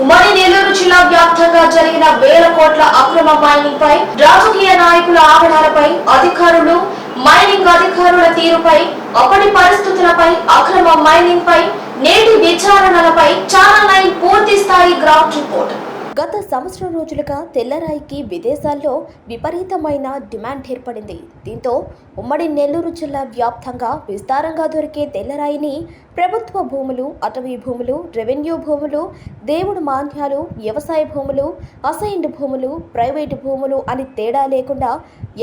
ఉమ్మడి నెల్లూరు జిల్లా వ్యాప్తంగా జరిగిన వేల కోట్ల అక్రమ మైనింగ్ పై రాజకీయ నాయకుల ఆగడాలపై అధికారులు మైనింగ్ అధికారుల తీరుపై అప్పటి పరిస్థితులపై అక్రమ మైనింగ్ పై నేటి విచారణలపై ఛానల్ నైన్ పూర్తి స్థాయి గ్రౌండ్ రిపోర్ట్ గత సంవత్సరం రోజులుగా తెల్లరాయికి విదేశాల్లో విపరీతమైన డిమాండ్ ఏర్పడింది. దీంతో ఉమ్మడి నెల్లూరు జిల్లా వ్యాప్తంగా విస్తారంగా దొరికే తెల్లరాయిని ప్రభుత్వ భూములు అటవీ భూములు రెవెన్యూ భూములు దేవుడు మాన్యాలు వ్యవసాయ భూములు అసైన్డ్ భూములు ప్రైవేటు భూములు అని తేడా లేకుండా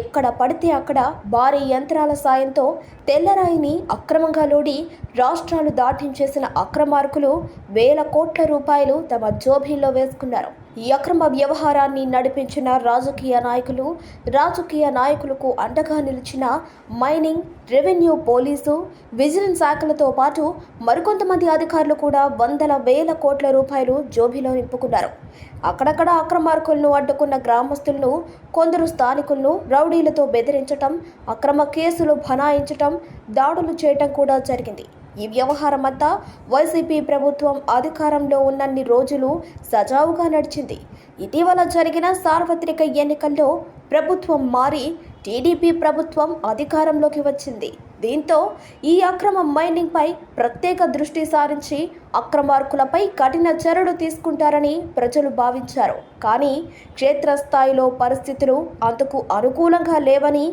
ఎక్కడ పడితే అక్కడ భారీ యంత్రాల సాయంతో తెల్లరాయిని అక్రమంగా లోడి రాష్ట్రాలు దాటించేసిన అక్రమార్కులు వేల కోట్ల రూపాయలు తమ జోబీల్లో వేసుకున్నారు. అక్రమ వ్యవహారాన్ని నడిపించిన రాజకీయ నాయకులు రాజకీయ నాయకులకు అండగా నిలిచిన మైనింగ్ రెవెన్యూ పోలీసు విజిలెన్స్ శాఖలతో పాటు మరికొంతమంది అధికారులు కూడా వందల వేల కోట్ల రూపాయలు జోబీలో నింపుకున్నారు. అక్కడక్కడ అక్రమార్కులను అడ్డుకున్న గ్రామస్తులను కొందరు స్థానికులను రౌడీలతో బెదిరించటం అక్రమ కేసులు బనాయించటం దాడులు చేయటం కూడా జరిగింది. ఈ వ్యవహారం అంతా వైసీపీ ప్రభుత్వం అధికారంలో ఉన్నన్ని రోజులు సజావుగా నడిచింది. ఇటీవల జరిగిన సార్వత్రిక ఎన్నికల్లో ప్రభుత్వం మారి టీడీపీ ప్రభుత్వం అధికారంలోకి వచ్చింది. దీంతో ఈ అక్రమ మైనింగ్పై ప్రత్యేక దృష్టి సారించి అక్రమార్కులపై కఠిన చర్యలు తీసుకుంటారని ప్రజలు భావించారు. కానీ క్షేత్రస్థాయిలో పరిస్థితులు అందుకు అనుకూలంగా లేవని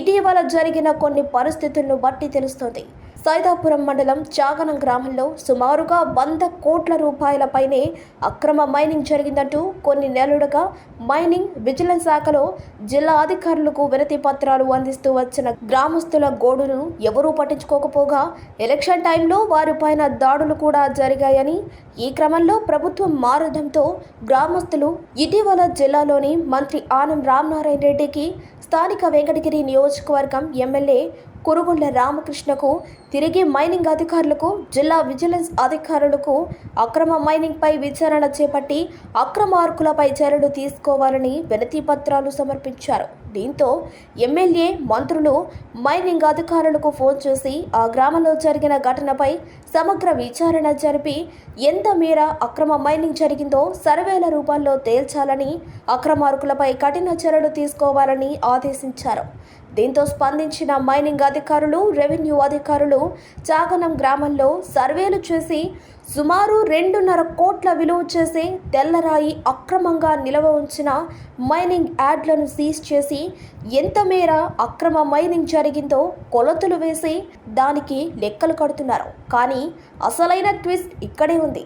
ఇటీవల జరిగిన కొన్ని పరిస్థితులను బట్టి తెలుస్తోంది. సైదాపురం మండలం చాగనం గ్రామంలో సుమారుగా వంద కోట్ల రూపాయలపైనే అక్రమ మైనింగ్ జరిగిందంటూ కొన్ని నెలలుగా మైనింగ్ విజిలెన్స్ శాఖలో జిల్లా అధికారులకు వినతి పత్రాలు అందిస్తూ వచ్చిన గ్రామస్తుల గోడును ఎవరూ పట్టించుకోకపోగా ఎలక్షన్ టైంలో వారిపైన దాడులు కూడా జరిగాయని ఈ క్రమంలో ప్రభుత్వం మారడంతో గ్రామస్తులు ఇటీవల జిల్లాలోని మంత్రి ఆనం రామనారాయణ రెడ్డికి స్థానిక వెంకటగిరి నియోజకవర్గం ఎమ్మెల్యే కురుగుండ్ల రామకృష్ణకు తిరిగి మైనింగ్ అధికారులకు జిల్లా విజిలెన్స్ అధికారులకు అక్రమ మైనింగ్పై విచారణ చేపట్టి అక్రమార్కులపై చర్యలు తీసుకోవాలని వినతి పత్రాలు సమర్పించారు. దీంతో ఎమ్మెల్యే మంత్రులు మైనింగ్ అధికారులకు ఫోన్ చేసి ఆ గ్రామంలో జరిగిన ఘటనపై సమగ్ర విచారణ జరిపి ఎంత మేర అక్రమ మైనింగ్ జరిగిందో సర్వేల రూపాల్లో తేల్చాలని అక్రమార్కులపై కఠిన చర్యలు తీసుకోవాలని ఆదేశించారు. దీంతో స్పందించిన మైనింగ్ అధికారులు రెవెన్యూ అధికారులు చాగనం గ్రామంలో సర్వేలు చేసి సుమారు రెండున్నర కోట్ల విలువ చేసే తెల్లరాయి అక్రమంగా నిలవ ఉంచిన మైనింగ్ యాడ్లను సీజ్ చేసి ఎంత మేర అక్రమ మైనింగ్ జరిగిందో కొలతలు వేసి దానికి లెక్కలు కడుతున్నారు. కానీ అసలైన ట్విస్ట్ ఇక్కడే ఉంది.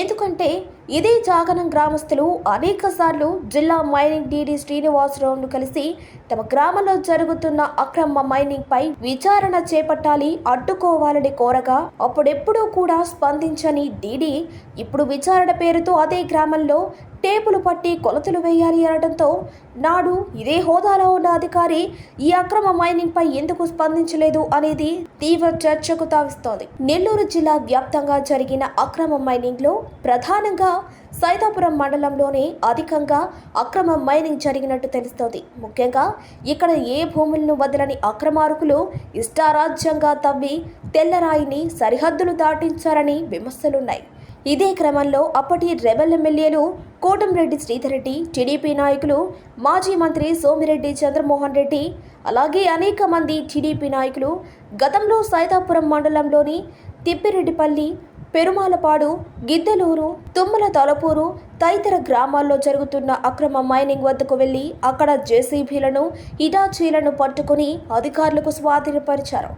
ఎందుకంటే ఇదే జాగనం గ్రామస్తులు అనేక సార్లు జిల్లా మైనింగ్ డీడీ శ్రీనివాసరావును కలిసి తమ గ్రామంలో జరుగుతున్న అక్రమ మైనింగ్ పై విచారణ చేపట్టాలి అడ్డుకోవాలని కోరగా అప్పుడెప్పుడూ కూడా స్పందించని డీడీ ఇప్పుడు విచారణ పేరుతో అదే గ్రామంలో టేపులు పట్టి కొలతలు వేయాలి అనడంతో నాడు ఇదే హోదాలో ఉన్న అధికారి ఈ అక్రమ మైనింగ్ పై ఎందుకు స్పందించలేదు అనేది తీవ్ర చర్చకు తావిస్తోంది. నెల్లూరు జిల్లా వ్యాప్తంగా జరిగిన అక్రమ మైనింగ్లో ప్రధానంగా సైదాపురం మండలంలోనే అధికంగా అక్రమ మైనింగ్ జరిగినట్టు తెలుస్తోంది. ముఖ్యంగా ఇక్కడ ఏ భూములను వదలని అక్రమార్కులు ఇష్టారాజ్యంగా తవ్వి తెల్లరాయిని సరిహద్దులు దాటించారని విమర్శలున్నాయి. ఇదే క్రమంలో అప్పటి రెబల్ ఎమ్మెల్యేలు కోటంరెడ్డి శ్రీధర్రెడ్డి టీడీపీ నాయకులు మాజీ మంత్రి సోమిరెడ్డి చంద్రమోహన్ రెడ్డి అలాగే అనేక మంది టీడీపీ నాయకులు గతంలో సైతాపురం మండలంలోని తిప్పిరెడ్డిపల్లి పెరుమాలపాడు గిద్దలూరు తుమ్మల తలపూరు తదితర గ్రామాల్లో జరుగుతున్న అక్రమ మైనింగ్ వద్దకు వెళ్ళి అక్కడ జేసీబీలను ఇటాచీలను పట్టుకుని అధికారులకు స్వాధీనపరిచారు.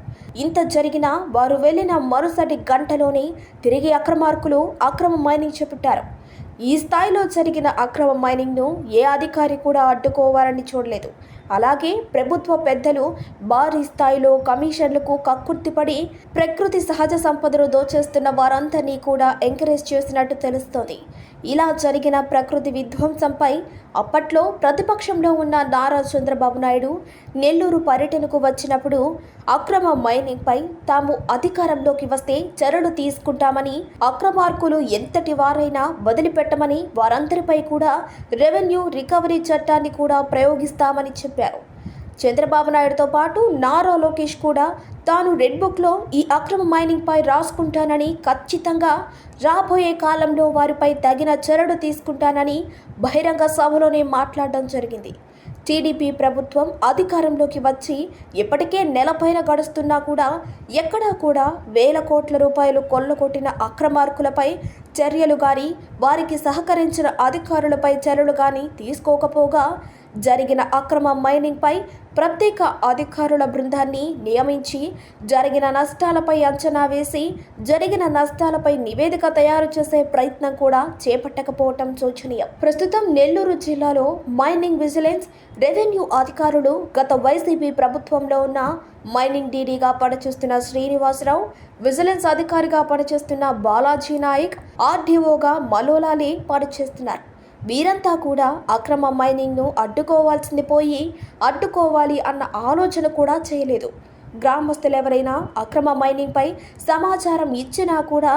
ఇంత జరిగినా వారు వెళ్ళిన మరుసటి గంటలోనే తిరిగి అక్రమార్కులు అక్రమ మైనింగ్ చేపట్టారు. ఈ స్థాయిలో జరిగిన అక్రమ మైనింగ్ను ఏ అధికారి కూడా అడ్డుకోవాలని చూడలేదు. అలాగే ప్రభుత్వ పెద్దలు భారీ స్థాయిలో కమిషన్లకు కక్కుర్తిపడి ప్రకృతి సహజ సంపదను దోచేస్తున్న వారందరినీ కూడా ఎంకరేజ్ చేసినట్టు తెలుస్తోంది. ఇలా జరిగిన ప్రకృతి విధ్వంసంపై అప్పట్లో ప్రతిపక్షంలో ఉన్న నారా చంద్రబాబు నాయుడు నెల్లూరు పర్యటనకు వచ్చినప్పుడు అక్రమ మైనింగ్పై తాము అధికారంలోకి వస్తే చర్యలు తీసుకుంటామని అక్రమార్కులు ఎంతటి వారైనా వదిలిపెట్టమని వారందరిపై కూడా రెవెన్యూ రికవరీ చట్టాన్ని కూడా ప్రయోగిస్తామని చెప్పారు. చంద్రబాబు నాయుడుతో పాటు నారా లోకేష్ కూడా తాను రెడ్ బుక్లో ఈ అక్రమ మైనింగ్పై రాసుకుంటానని ఖచ్చితంగా రాబోయే కాలంలో వారిపై తగిన చర్యలు తీసుకుంటానని బహిరంగ సభలోనే మాట్లాడడం జరిగింది. టీడీపీ ప్రభుత్వం అధికారంలోకి వచ్చి ఇప్పటికే నెలపైన గడుస్తున్నా కూడా ఎక్కడా కూడా వేల కోట్ల రూపాయలు కొల్లగొట్టిన అక్రమార్కులపై చర్యలు కానీ వారికి సహకరించిన అధికారులపై చర్యలు కానీ తీసుకోకపోగా జరిగిన అక్రమ మైనింగ్పై ప్రత్యేక అధికారుల బృందాన్ని నియమించి జరిగిన నష్టాలపై అంచనా వేసి జరిగిన నష్టాలపై నివేదిక తయారు చేసే ప్రయత్నం కూడా చేపట్టకపోవటం శోచనీయం. ప్రస్తుతం నెల్లూరు జిల్లాలో మైనింగ్ విజిలెన్స్ రెవెన్యూ అధికారులు గత వైసీపీ ప్రభుత్వంలో ఉన్న మైనింగ్ డీడీగా పనిచేస్తున్న శ్రీనివాసరావు విజిలెన్స్ అధికారిగా పనిచేస్తున్న బాలాజీ నాయక్ ఆర్డీఓగా మలోలాలి పనిచేస్తున్నారు. వీరంతా కూడా అక్రమ మైనింగ్ను అడ్డుకోవాల్సింది పోయి అడ్డుకోవాలి అన్న ఆలోచన కూడా చేయలేదు. గ్రామస్తులు ఎవరైనా అక్రమ మైనింగ్పై సమాచారం ఇచ్చినా కూడా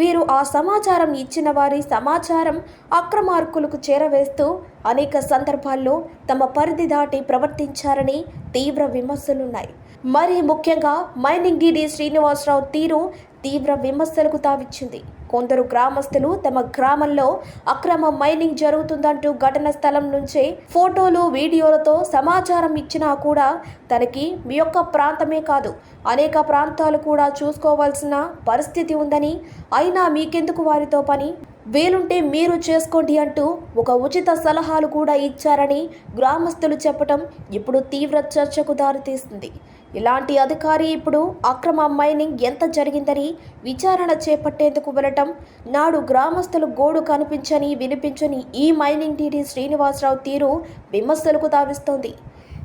వీరు ఆ సమాచారం ఇచ్చిన వారి సమాచారం అక్రమార్కులకు చేరవేస్తూ అనేక సందర్భాల్లో తమ పరిధి దాటి ప్రవర్తించారని తీవ్ర విమర్శలున్నాయి. మరి ముఖ్యంగా మైనింగ్ డీడీ శ్రీనివాసరావు తీరు తీవ్ర విమర్శలకు తావిచ్చింది. కొందరు గ్రామస్తులు తమ గ్రామంలో అక్రమ మైనింగ్ జరుగుతుందంటూ ఘటన స్థలం నుంచే ఫోటోలు వీడియోలతో సమాచారం ఇచ్చినా కూడా తనకి మీ యొక్క ప్రాంతమే కాదు అనేక ప్రాంతాలు కూడా చూసుకోవాల్సిన పరిస్థితి ఉందని. అయినా మీకెందుకు వారితో పని? వీలుంటే మీరు చేసుకోండి అంటూ ఒక ఉచిత సలహాలు కూడా ఇచ్చారని గ్రామస్తులు చెప్పటం ఇప్పుడు తీవ్ర చర్చకు దారితీస్తుంది ఇలాంటి అధికారి ఇప్పుడు అక్రమ మైనింగ్ ఎంత జరిగిందని విచారణ చేపట్టేందుకు వెళ్ళటం నాడు గ్రామస్తులు గోడు కనిపించని వినిపించని ఈ మైనింగ్ డీడీ శ్రీనివాసరావు తీరు విమర్శలకు తావిస్తోంది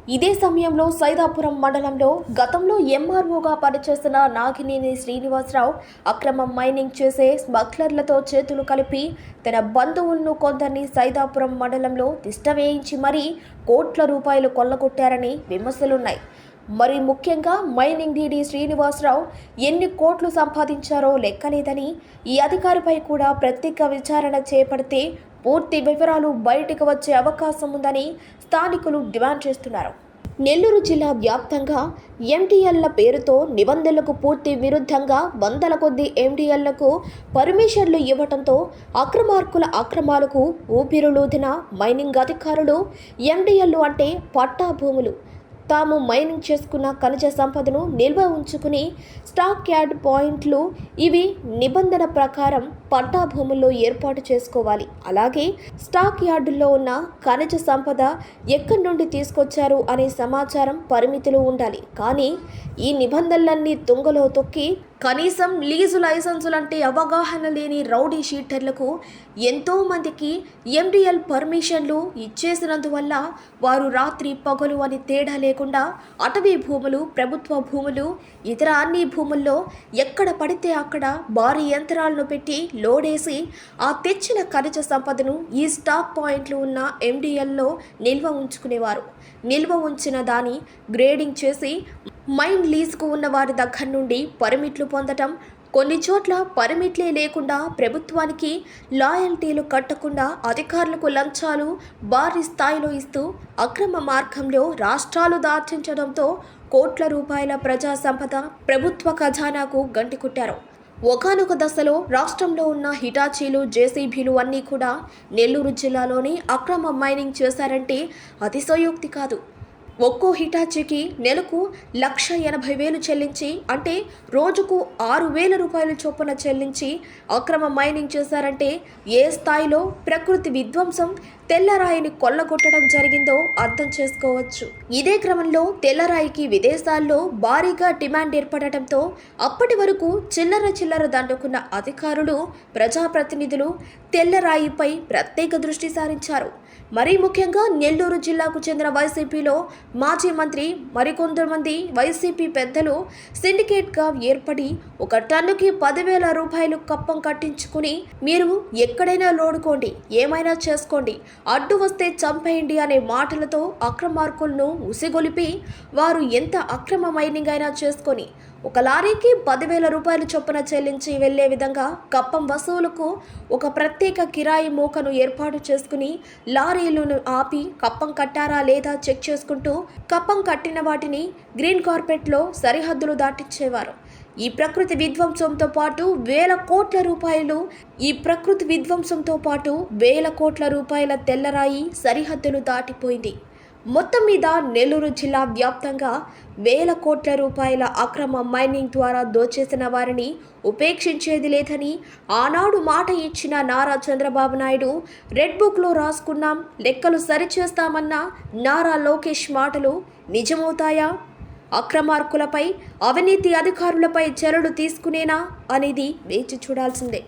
ఇదే సమయంలో సైదాపురం మండలంలో గతంలో ఎంఆర్ఓగా పనిచేస్తున్న నాగినేని శ్రీనివాసరావు అక్రమ మైనింగ్ చేసే స్మగ్లర్లతో చేతులు కలిపి తన బంధువులను కొందరిని సైదాపురం మండలంలో తిష్టవేయించి మరీ కోట్ల రూపాయలు కొల్లగొట్టారని విమర్శలున్నాయి. మరి ముఖ్యంగా మైనింగ్ డీడీ శ్రీనివాసరావు ఎన్ని కోట్లు సంపాదించారో లెక్కలేదని ఈ అధికారిపై కూడా ప్రత్యేక విచారణ చేపడితే పూర్తి వివరాలు బయటకు వచ్చే అవకాశం ఉందని స్థానికులు డిమాండ్ చేస్తున్నారు. నెల్లూరు జిల్లా వ్యాప్తంగా ఎంటీఎల్ల పేరుతో నిబంధనలకు పూర్తి విరుద్ధంగా వందల కొద్ది ఎంటీఎల్లకు పర్మిషన్లు ఇవ్వడంతో అక్రమార్కుల అక్రమాలకు ఊపిరులూదిన మైనింగ్ అధికారులు ఎంటీఎల్లు అంటే పట్టా భూములు. తాము మైనింగ్ చేసుకున్న ఖనిజ సంపదను నిల్వ ఉంచుకుని స్టాక్ యార్డ్ పాయింట్లు ఇవి నిబంధన ప్రకారం పట్టా భూముల్లో ఏర్పాటు చేసుకోవాలి. అలాగే స్టాక్ యార్డుల్లో ఉన్న ఖనిజ సంపద ఎక్కడి నుండి తీసుకొచ్చారు అనే సమాచారం పరిమితులు ఉండాలి. కానీ ఈ నిబంధనలన్నీ తుంగలో తొక్కి కనీసం లీజు లైసెన్సులంటే అవగాహన లేని రౌడీ షీటర్లకు ఎంతో మందికి ఎండిఎల్ పర్మిషన్లు ఇచ్చేసినందువల్ల వారు రాత్రి పగలు అని తేడా లేకుండా అటవీ భూములు ప్రభుత్వ భూములు ఇతర అన్ని భూముల్లో ఎక్కడ పడితే అక్కడ భారీ యంత్రాలను పెట్టి లోడేసి ఆ తెచ్చిన ఖనిజ సంపదను ఈ స్టాక్ పాయింట్లు ఉన్న ఎండిఎల్లో నిల్వ ఉంచుకునేవారు. నిల్వ ఉంచిన దాని గ్రేడింగ్ చేసి మైండ్ లీజ్కు ఉన్న వారి దగ్గర నుండి పర్మిట్లు పొందటం కొన్ని చోట్ల పర్మిట్లే లేకుండా ప్రభుత్వానికి లాయల్టీలు కట్టకుండా అధికారులకు లంచాలు భారీ స్థాయిలో ఇస్తూ అక్రమ మార్గంలో రాష్ట్రాలు దార్చించడంతో కోట్ల రూపాయల ప్రజా సంపద ప్రభుత్వ ఖజానాకు గంటికొట్టారు ఒకనొక దశలో రాష్ట్రంలో ఉన్న హిటాచీలు జేసీబీలు అన్నీ కూడా నెల్లూరు జిల్లాలోని అక్రమ మైనింగ్ చేశారంటే అతిశయోక్తి కాదు. ఒక్కో హిటాచీకి నెలకు లక్ష ఎనభై వేలు చెల్లించి అంటే రోజుకు ఆరు వేల రూపాయల చొప్పున చెల్లించి అక్రమ మైనింగ్ చేశారంటే ఏ స్థాయిలో ప్రకృతి విధ్వంసం తెల్లరాయిని కొల్లగొట్టడం జరిగిందో అర్థం చేసుకోవచ్చు. ఇదే క్రమంలో తెల్లరాయికి విదేశాల్లో భారీగా డిమాండ్ ఏర్పడటంతో అప్పటి వరకు చిల్లర చిల్లర దండుకున్న అధికారులు ప్రజాప్రతినిధులు తెల్లరాయిపై ప్రత్యేక దృష్టి సారించారు. మరీ ముఖ్యంగా నెల్లూరు జిల్లాకు చెందిన వైసీపీలో మాజీ మంత్రి మరికొంతమంది వైసీపీ పెద్దలు సిండికేట్గా ఏర్పడి ఒక టన్నుకి పదివేల రూపాయలు కప్పం కట్టించుకుని మీరు ఎక్కడైనా లోడుకోండి ఏమైనా చేసుకోండి అడ్డు వస్తే చంపేయండి అనే మాటలతో అక్రమార్కులను ఉసిగొలిపి వారు ఎంత అక్రమ మైనింగ్ అయినా చేసుకొని ఒక లారీకి పదివేల రూపాయలు చొప్పున చెల్లించి వెళ్ళే విధంగా కప్పం వసూలుకు ఒక ప్రత్యేక కిరాయి మోకను ఏర్పాటు చేసుకుని లారీలను ఆపి కప్పం కట్టారా లేదా చెక్ చేసుకుంటూ కప్పం కట్టిన వాటిని గ్రీన్ కార్పెట్లో సరిహద్దులు దాటించేవారు. ఈ ప్రకృతి విధ్వంసంతో పాటు వేల కోట్ల రూపాయలు ఈ ప్రకృతి విధ్వంసంతో పాటు వేల కోట్ల రూపాయల తెల్లరాయి సరిహద్దులు దాటిపోయింది. మొత్తం మీద నెల్లూరు జిల్లా వ్యాప్తంగా వేల కోట్ల రూపాయల అక్రమ మైనింగ్ ద్వారా దోచేసిన వారిని ఉపేక్షించేది లేదని ఆనాడు మాట ఇచ్చిన నారా చంద్రబాబు నాయుడు రెడ్ బుక్లో రాసుకున్నాం లెక్కలు సరిచేస్తామన్న నారా లోకేష్ మాటలు నిజమవుతాయా? అక్రమార్కులపై అవినీతి అధికారులపై చర్యలు తీసుకునేనా? అనేది వేచి చూడాల్సిందే.